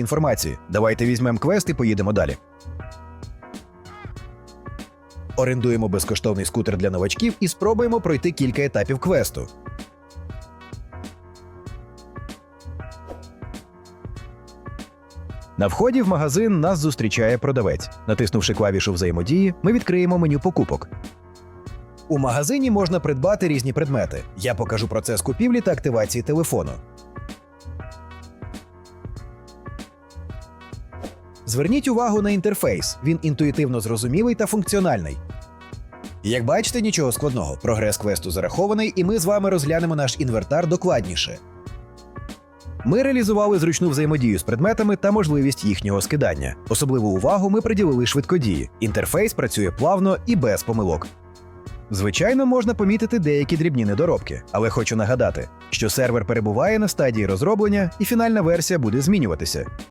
інформації. Давайте візьмемо квест і поїдемо далі. Орендуємо безкоштовний скутер для новачків і спробуємо пройти кілька етапів квесту. На вході в магазин нас зустрічає продавець. Натиснувши клавішу взаємодії, ми відкриємо меню покупок. У магазині можна придбати різні предмети. Я покажу процес купівлі та активації телефону. Зверніть увагу на інтерфейс. Він інтуїтивно зрозумілий та функціональний. Як бачите, нічого складного. Прогрес квесту зарахований, і ми з вами розглянемо наш інвентар докладніше. Ми реалізували зручну взаємодію з предметами та можливість їхнього скидання. Особливу увагу ми приділили швидкодії. Інтерфейс працює плавно і без помилок. Звичайно, можна помітити деякі дрібні недоробки, але хочу нагадати, що сервер перебуває на стадії розроблення і фінальна версія буде змінюватися.